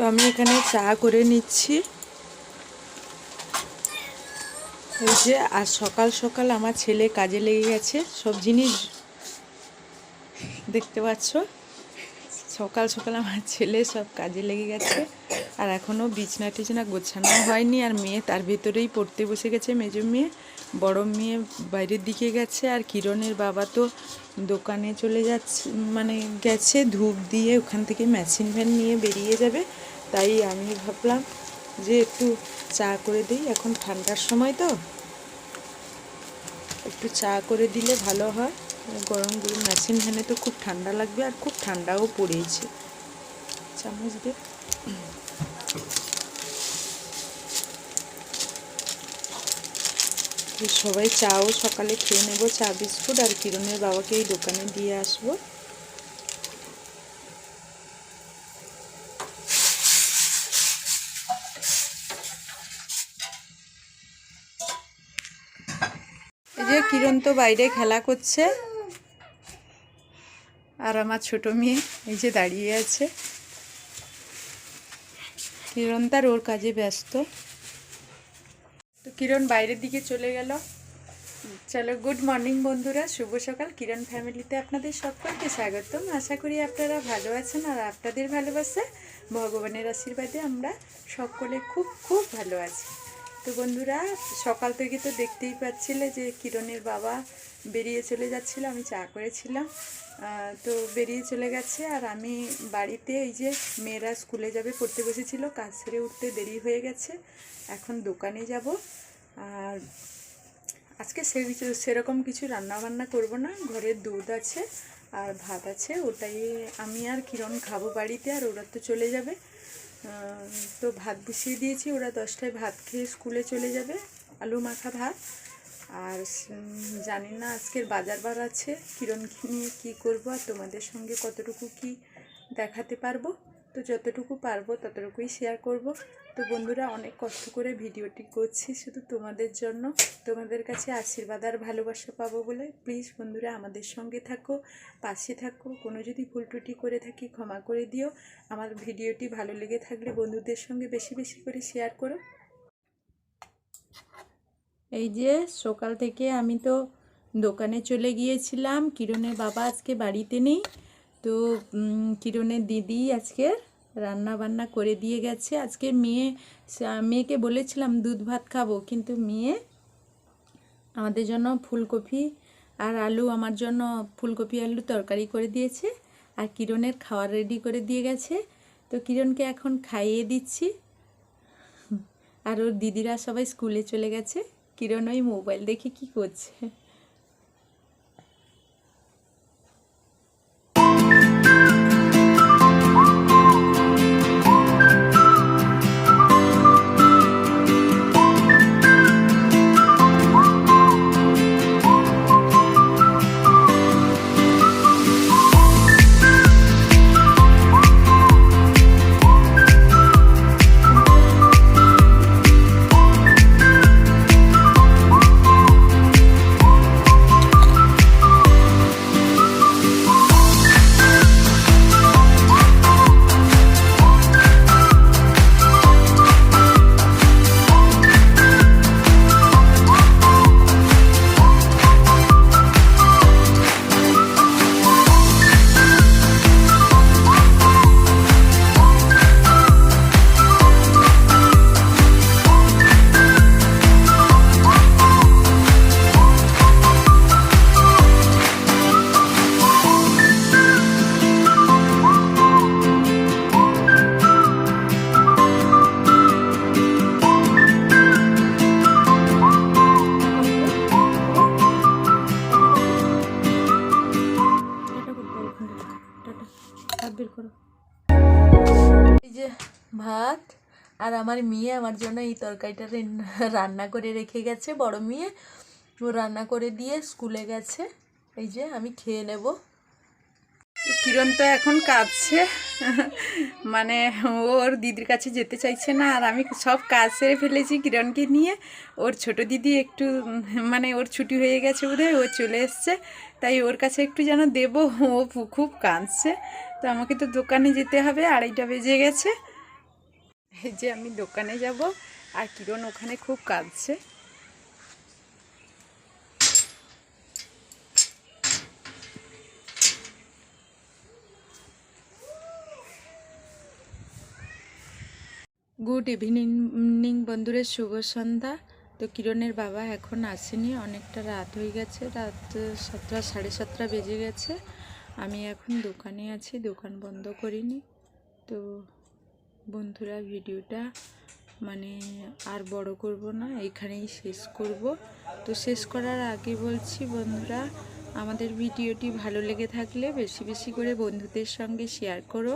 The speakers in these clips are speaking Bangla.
তো আমি এখানে চা করে নিচ্ছি। এই যে, আর সকাল সকাল আমার ছেলে কাজে লেগে গেছে। সব জিনিস দেখতে পাচ্ছ? সকাল সকাল আমার ছেলে সব কাজে লেগে গেছে। আর এখনও বিছনা টিছনা গোছানো হয়নি। আর মেয়ে তার ভেতরেই পড়তে বসে গেছে। মেজো মেয়ে, বড় মেয়ে বাইরের দিকে গেছে। আর কিরণের বাবা তো দোকানে চলে যাচ্ছে মানে গেছে ধূপ দিয়ে ওখান থেকে মেশিন ভ্যান নিয়ে বেরিয়ে যাবে। তাই আমি ভাবলাম যে একটু চা করে দিই, এখন ঠান্ডার সময় তো। একটু চা করে দিলে ভালো হয়। গরম গরম মেশিন ভ্যানে তো খুব ঠান্ডা লাগবে আর খুব ঠান্ডাও পড়েছে চামচ তো সবাই চাও, সকালে খেয়ে নেব চা, বিস্কুট আর কিরণের বাবাকে এই দোকানে দিয়ে আসব। কিরণ তো বাইরে খেলা করছে। আর আমার ছোট মেয়ে এই যে দাঁড়িয়ে আছে। কিরণ তার ওর কাজে ব্যস্ত। তো কিরণ বাইরের দিকে চলে গেল। চলো গুড মর্নিং বন্ধুরা, শুভ সকাল। কিরণ ফ্যামিলিতে আপনাদের সকলকে স্বাগতম। আশা করি আপনারা ভালো আছেন আর আপনাদের ভালোবাসা, ভগবানের আশীর্বাদে আমরা সকলে খুব খুব ভালো আছি। তো বন্ধুরা, সকাল থেকে তো দেখতেই পাচ্ছিলে যে কিরণের বাবা বেরিয়ে চলে যাচ্ছিল, আমি চা করেছিলাম। তো বেরিয়ে চলে গেছে আর আমি বাড়িতে এই যে মেয়েরা স্কুলে যাবে, পড়তে বসেছিল, কাজ সেরে উঠতে দেরি হয়ে গেছে, এখন দোকানে যাব। আর আজকে সে সেরকম কিছু রান্না বান্না করব না ঘরের দুধ আছে আর ভাত আছে, ওটাই আমি আর কিরণ খাব বাড়িতে আর ওরা তো চলে যাবে। তো ভাত বসিয়ে দিয়েছি। ওরা দশটায় ভাত খেয়ে স্কুলে চলে যাবে, আলু মাখা ভাত। আর জানি না আজকের বাজার বার আছে কিরণকে নিয়ে কী করব আর তোমাদের সঙ্গে কতটুকু কি দেখাতে পারব। তো যতটুকু পারব ততটুকুই শেয়ার করব। তো বন্ধুরা, অনেক কষ্ট করে ভিডিওটি করছি শুধু তোমাদের জন্য। তোমাদের কাছে আশীর্বাদ আর ভালোবাসা পাবো বলে প্লিজ বন্ধুরা আমাদের সঙ্গে থাকো, পাশে থাকো। কোনো যদি ভুল ত্রুটি করে থাকি ক্ষমা করে দিও। আমার ভিডিওটি ভালো লেগে থাকলে বন্ধুদের সঙ্গে বেশি বেশি করে শেয়ার করো। এই যে সকাল থেকে আমি তো দোকানে চলে গিয়েছিলাম। কিরণের বাবা আজকে বাড়িতে নেই। তো কিরণের দিদি আজকে রান্না বান্না করে দিয়ে গেছে। আজকে মেয়ে মেয়েকে বলেছিলাম দুধ ভাত খাব, কিন্তু মেয়ে আমাদের জন্য ফুলকপি আর আলু, আমার জন্য ফুলকপি আলু তরকারি করে দিয়েছে আর কিরণের খাওয়ার রেডি করে দিয়ে গেছে। তো কিরণকে এখন খাইয়ে দিচ্ছি। আর ওর দিদিরা সবাই স্কুলে চলে গেছে। কিরণ ওই মোবাইল দেখে কি করছে? করো। এই যে ভাত আর আমার মেয়ে আমার জন্য এই তরকারিটা রান্না করে রেখে গেছে, বড় মেয়ে। ও রান্না করে দিয়ে স্কুলে গেছে। এই যে আমি খেয়ে নেব। কিরণ তো এখন কাঁদছে। মানে ওর দিদির কাছে যেতে চাইছে না, আর আমি সব কাজ সেরে ফেলেছি কিরণকে নিয়ে। ওর ছোট দিদি একটু মানে ওর ছুটি হয়ে গেছে বোধহয়, ও চলে এসছে। তাই ওর কাছে একটু যেন দেবো, ও খুব কাঁদছে। তো আমাকে তো দোকানে যেতে হবে, আড়াইটা বেজে গেছে। এই যে আমি দোকানে যাব, আর কিরণ ওখানে খুব কাঁদছে। গুড ইভিনিং বন্ধুরা, শুভ সন্ধ্যা। তো কিরণের বাবা এখন আসেনি, অনেকটা রাত হয়ে গেছে, রাত সাতটা, সাড়ে সাতটা বেজে গেছে। আমি এখন দোকানে আছি, দোকান বন্ধ করিনি। তো বন্ধুরা, ভিডিওটা মানে আর বড় করব না, এখানেই শেষ করব। তো শেষ করার আগে বলছি বন্ধুরা, আমাদের ভিডিওটি ভালো লেগে থাকলে বেশি বেশি করে বন্ধুদের সঙ্গে শেয়ার করো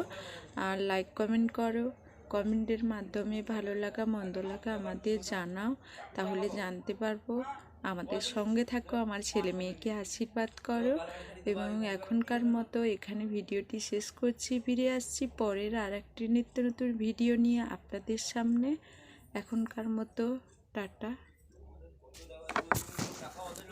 আর লাইক কমেন্ট করো। কমেন্টের মাধ্যমে ভালো লাগা, মন্দ লাগা আমাদের জানাও। তাহলে জানতে পারব। আমাদের সঙ্গে থাকো, আমার ছেলে মেয়েকে আশীর্বাদ করো। এবং এখনকার মতো এখানে ভিডিওটি শেষ করছি। ফিরে আসছি পরের আর একটি নিত্য নতুন ভিডিও নিয়ে আপনাদের সামনে। এখনকার মতো টাটা।